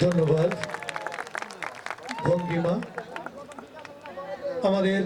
ধন্যবাদ। ভঙ্গিমা আমাদের